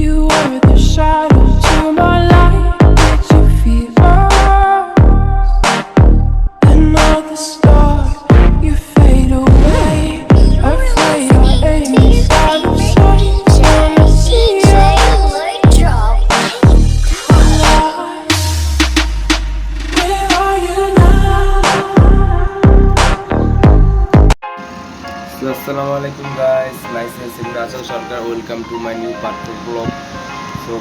You were the shadow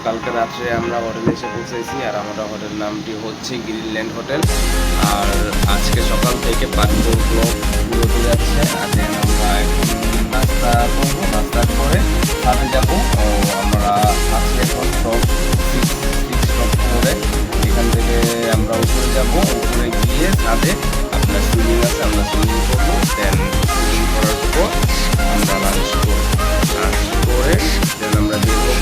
কালকে রাত্রে আমরা হোটেলে এসে পৌঁছেছি আর আমাদের হোটেল নামটি হচ্ছে গ্রিনল্যান্ড হোটেল। আর আজকে সকাল থেকে ব্লগ ঘুরতে যাচ্ছে। আর আমরা নাস্তা করব করে যাব। আমরা সিক্স সিক্স এখান থেকে আমরা উপরে যাব। উপরে গিয়ে ছাদে আপনার সুইমিং আছে, আমরা সুইমিং করব। দেন সুইমিং করার পর আমরা লাঞ্চ করব লাঞ্চ করে দেন আমরা বের হব।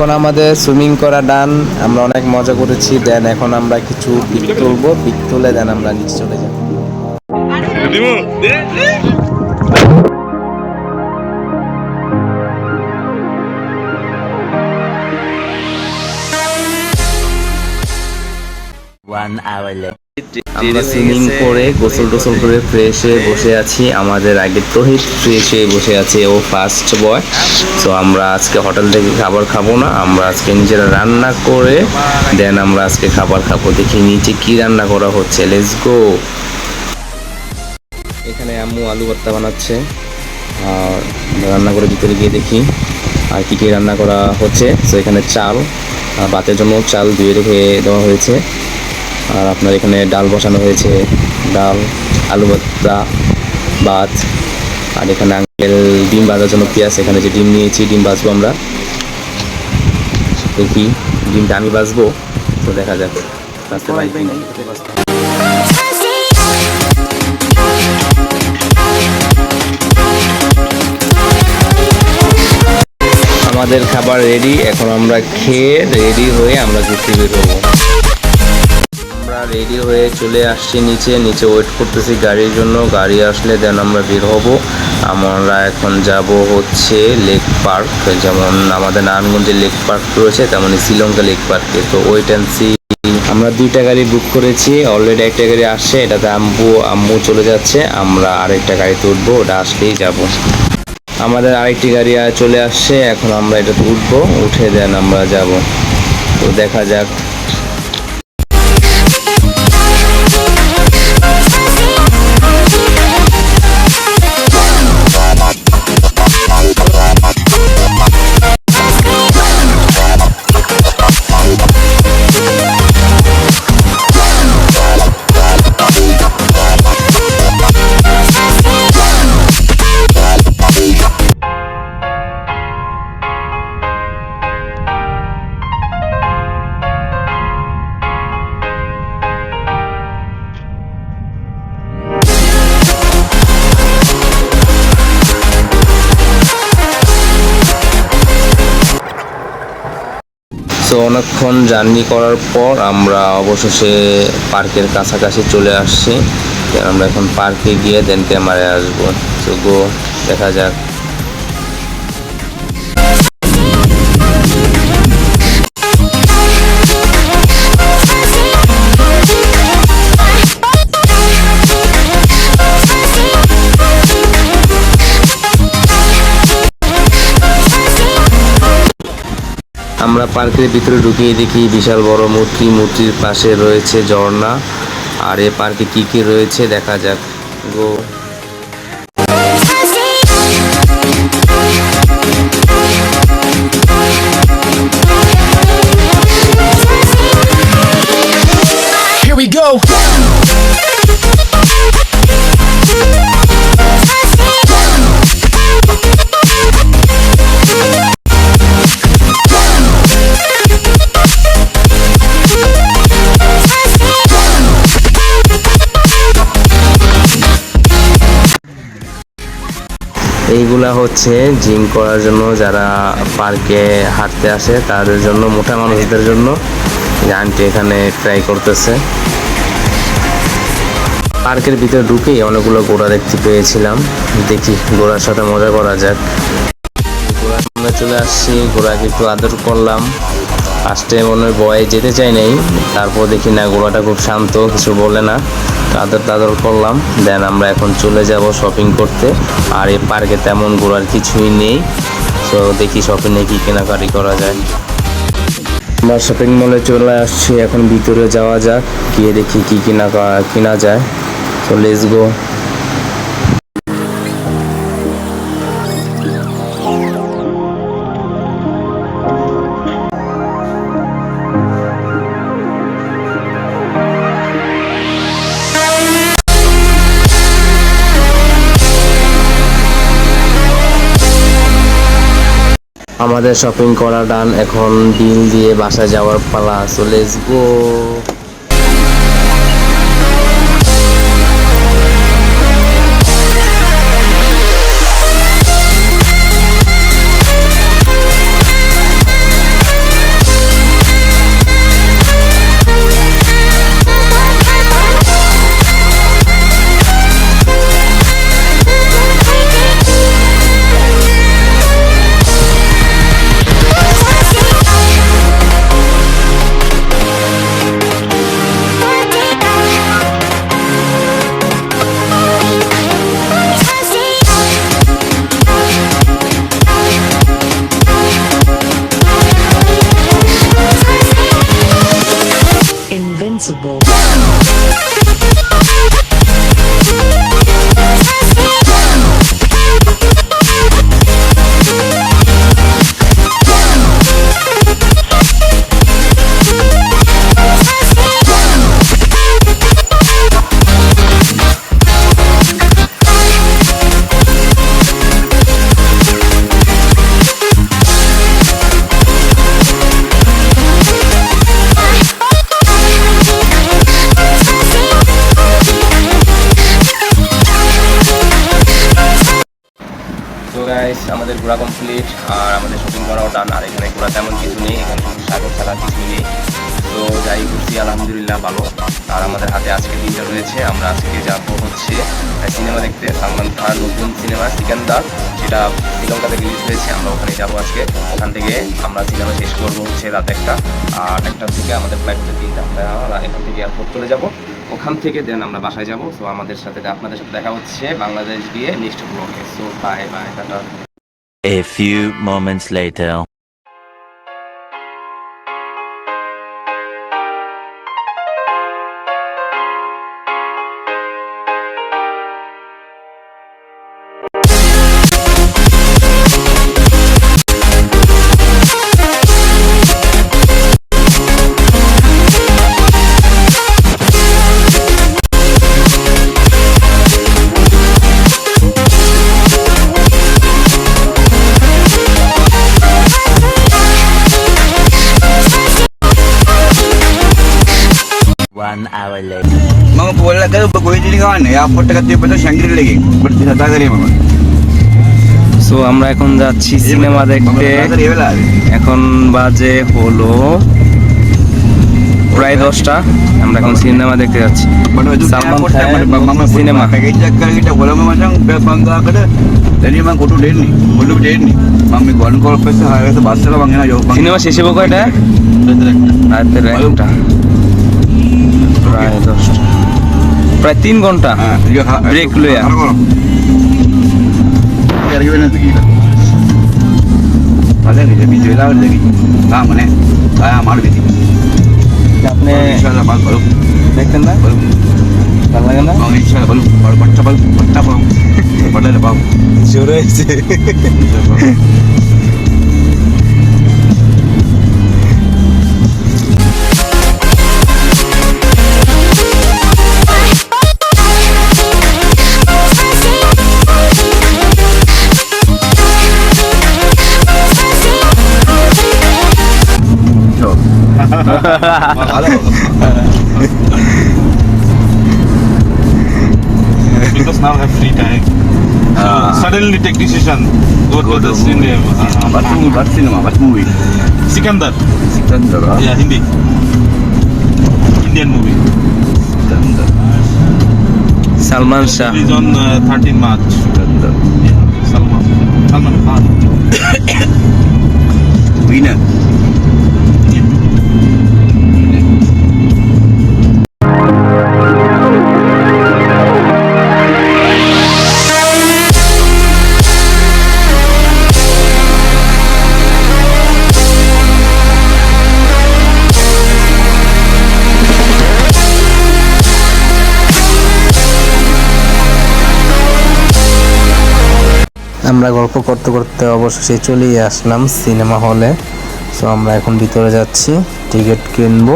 এখন আমাদের সুইমিং করা ডান আমরা অনেক মজা করেছি। দেন এখন আমরা কিছু পিক তুলবো পিক তুলে দেন আমরা নিচে চলে যাব One hour later. আমরা সুইমিং করে গোসল টোসল করে ফ্রেশ হয়ে বসে আছি। আমাদের আগে তহিদ ফ্রেশ হয়ে বসে আছে, ও ফার্স্ট বয় তো আমরা আজকে হোটেল থেকে খাবার খাব না, আমরা আজকে নিজেরা রান্না করে দেন আমরা আজকে খাবার খাব। দেখি নিচে কি রান্না করা হচ্ছে লেটস গো এখানে আম্মু আলু ভর্তা বানাচ্ছে। আর রান্না করে ভিতরে গিয়ে দেখি আর কি কি রান্না করা হচ্ছে। তো এখানে চাল ভাতের জন্য চাল ধুয়ে রেখে দেওয়া হয়েছে। আর আপনার এখানে ডাল বসানো হয়েছে, ডাল, আলু ভর্তা, ভাত, আর এখানে আঙ্কেল ডিম ভাজার জন্য পেঁয়াজ, এখানে যে ডিম নিয়েছি, ডিম ভাজবো আমরা। দেখি ডিমটা আমি ভাজবো, তো দেখা যাক আমাদের খাবার রেডি এখন আমরা খেয়ে রেডি হয়ে আমরা ঘুরতে বের হব। আমরা রেডি হয়ে চলে আসছি নিচে। নিচে ওয়েট করতেছি গাড়ির জন্য। গাড়ি আসলে দেন আমরা বের হব। আমরা এখন যাব হচ্ছে লেক পার্ক যেমন আমাদের নারায়ণগঞ্জে লেক পার্ক রয়েছে, তেমনই শ্রীলঙ্কা লেক পার্কে তো ওয়েট অ্যান্ড সি আমরা দুইটা গাড়ি বুক করেছি। অলরেডি একটা গাড়ি আসছে, এটাতে আম্মু আম্মু চলে যাচ্ছে। আমরা আরেকটা গাড়িতে উঠবো, ওটা আসলেই যাব। আমাদের আরেকটি গাড়ি চলে আসছে। এখন আমরা এটাতে উঠবো, উঠে দেন আমরা যাব। তো দেখা যাক। অনেকক্ষণ জার্নি করার পর আমরা অবশেষে পার্কের কাছাকাছি চলে আসছি। আমরা এখন পার্কে গিয়ে দেন ক্যামেরায় আসব। তো গো, দেখা যাক। আমরা পার্কের ভিতরে ঢুকিয়ে দেখি বিশাল বড় মূর্তি, মূর্তির পাশে রয়েছে ঝর্ণা। আর এ পার্কে কি কি রয়েছে দেখা যাক। গো। এইগুলা হচ্ছে জিম করার জন্য যারা পার্কে হাঁটতে আসে, তাদের জন্য, মোটা মানুষদের জন্য। গানটি এখানে ট্রাই করতেছে। পার্কের ভিতরে ঢুকেই অনেকগুলো ঘোড়া দেখতে পেয়েছিলাম। দেখি ঘোড়ার সাথে মজা করা যাক। ঘোড়ার সামনে চলে আসছি, ঘোড়াকে একটু আদর করলাম। ফার্স্টে মনে হয় ভয়ে যেতে চাই নাই। তারপর দেখি না ঘোড়াটা খুব শান্ত, কিছু বলে না। আদর তাদর করলাম, দেন আমরা এখন চলে যাব শপিং করতে। আর এই পার্কে তেমন ঘোরার কিছুই নেই। তো দেখি শপিংয়ে কী কেনাকাটি করা যায়। আমরা শপিং মলে চলে আসছি, এখন ভিতরে যাওয়া যাক, গিয়ে দেখি কী কিনা কিনা যায়। তো লেটস গো আমাদের শপিং করা ডান এখন বিল দিয়ে বাসায় যাওয়ার পালা so let's go possible. Complete আর আমাদের করাও ডান আর এখানে ঘোরা তেমন কিছু নেই, এখানে সাগর ছাড়া কিছু নেই। তো যাই, ঘুরছি, আলহামদুলিল্লাহ ভালো। আর আমাদের হাতে আজকে দিনটা রয়েছে, আমরা আজকে যাব হচ্ছে সিনেমা দেখতে। সালমান খান, নতুন সিনেমা সিকান্দার সেটা শ্রীলঙ্কাতে রিলিজ হয়েছে, আমরা ওখানে যাব আজকে। ওখান থেকে আমরা সিনেমা শেষ করব হচ্ছে রাত একটা। আর একটা থেকে আমাদের ফ্লাইট হচ্ছে তিনটা। আমরা এখান থেকে এয়ারপোর্ট চলে যাব। ওখান থেকে দেন আমরা বাসায় যাব। সো আমাদের সাথে, আপনাদের সাথে দেখা হচ্ছে বাংলাদেশ গিয়ে নেক্সট ব্লগে so bye bye tata. A few moments later. hour later. මම පොල්ල කර ඔබ කොහෙදද ගවන්නේ? එයාපෝට් එකට තියපද ශංගිරිලගේ. ඔබට කතා කරේ මම. সো আমরা এখন যাচ্ছি সিনেমা দেখতে। এখন বাজে হলো প্রায় দশটা। আমরা এখন সিনেমা দেখতে যাচ্ছি। সালমান খান সিনেমা সিনেমা শেষ হব কয়টা রাতের একটা। প্রায় দশটা প্রায় তিন ঘন্টা Break লইয়া। Biar gimana sih kita? Padahal ni jadi jual lah lagi. Ah because now I have free time. So suddenly take decision. Go, go to, the cinema. Uh, what movie? Ah. What cinema? What movie? Sikandar. Sikandar. Uh? Yeah, Hindi. Indian movie. Sikandar. Salman Shah. It is on uh, 13 March. Sikandar. Yeah, Salman. Salman Khan. Winner. আমরা গল্প করতে করতে অবশেষে চলেই আসলাম cinema হলে। So আমরা এখন ভিতরে যাচ্ছি, টিকিট কিনবো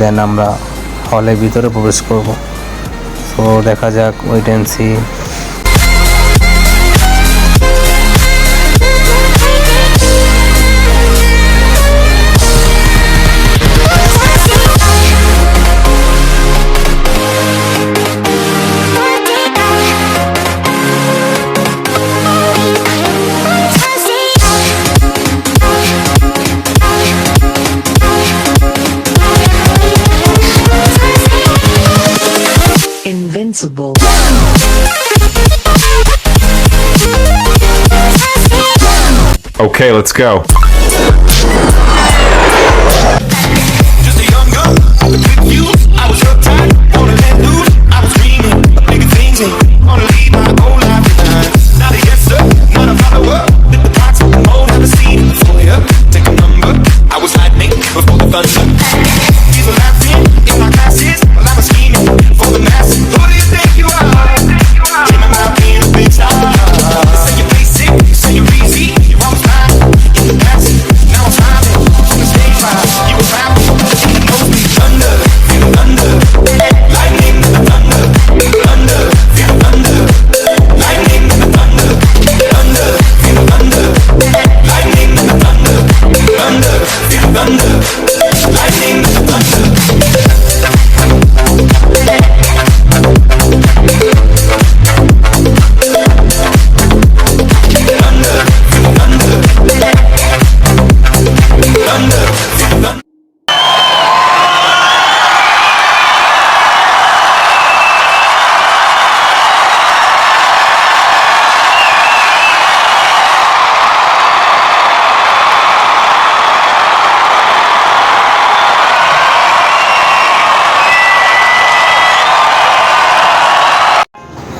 দেন আমরা হলের ভিতরে প্রবেশ করব। সো দেখা যাক wait and see Okay, let's go.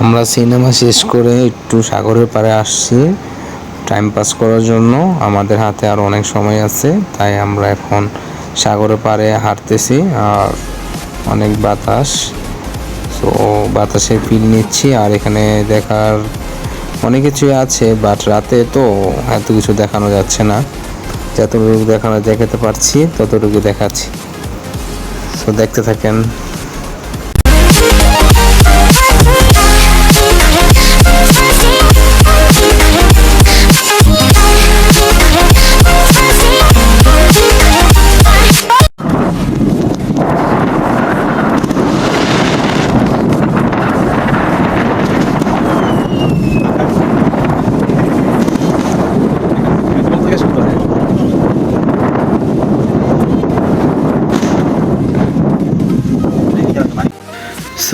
আমরা সিনেমা শেষ করে একটু সাগরের পাড়ে আসছি। টাইম পাস করার জন্য। আমাদের হাতে আর অনেক সময় আছে, তাই আমরা এখন সাগরের পাড়ে হাঁটতেছি আর অনেক বাতাস। তো বাতাসে ফিল নিচ্ছি আর এখানে দেখার অনেক কিছুই আছে বাট রাতে তো এত কিছু দেখানো যাচ্ছে না। যতটুকু দেখানো দেখাতে পারছি ততটুকু দেখাচ্ছি। তো দেখতে থাকেন।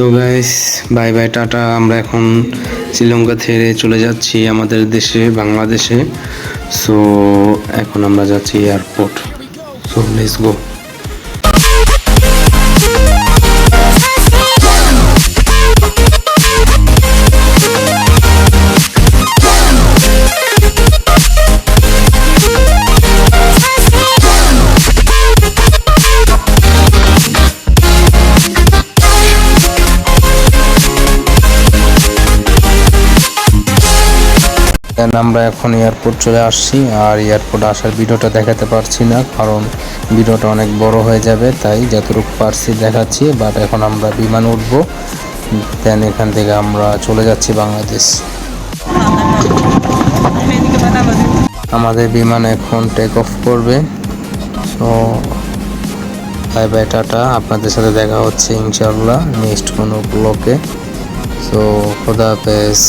So guys bye bye tata. আমরা এখন শ্রীলঙ্কা থেকে চলে যাচ্ছি আমাদের দেশে, বাংলাদেশে। সো এখন আমরা যাচ্ছি airport so let's go then আমরা এখন এয়ারপোর্ট চলে আসছি, আর এয়ারপোর্ট আসার ভিডিওটা দেখাতে পারছি না, কারণ ভিডিওটা অনেক বড় হয়ে যাবে, তাই যতটুকু পারছি দেখাচ্ছি বাট এখন আমরা বিমান উঠবো দেন এখান থেকে আমরা চলে যাচ্ছি বাংলাদেশ। আমাদের বিমান এখন টেক অফ করবে, তো বাই বাই টাটা, আপনাদের সাথে দেখা হচ্ছে ইনশাল্লাহ নেক্সট কোনো ব্লকে সো খোদা হাফেজ।